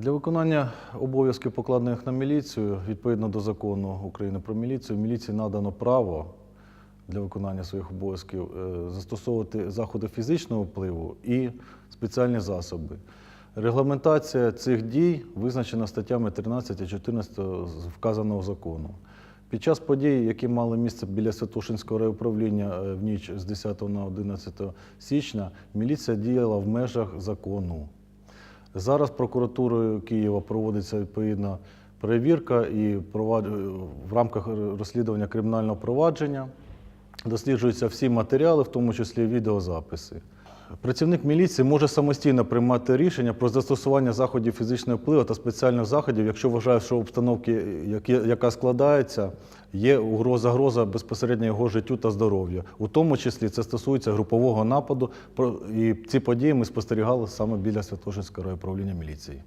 Для виконання обов'язків, покладених на міліцію, відповідно до закону України про міліцію, міліції надано право для виконання своїх обов'язків е, застосовувати заходи фізичного впливу і спеціальні засоби. Регламентація цих дій визначена статтями 13 і 14 вказаного закону. Під час подій, які мали місце біля Святошинського райуправління е, в ніч з 10 на 11 січня, міліція діяла в межах закону. Зараз прокуратурою Києва проводиться відповідна перевірка і в рамках розслідування кримінального провадження досліджуються всі матеріали, в тому числі відеозаписи. Працівник міліції може самостійно приймати рішення про застосування заходів фізичного впливу та спеціальних заходів, якщо вважає, що обстановки, які- яка складається, є загроза безпосередньо його життю та здоров'ю. У тому числі це стосується групового нападу. І ці події ми спостерігали саме біля Святошинського райуправління міліції.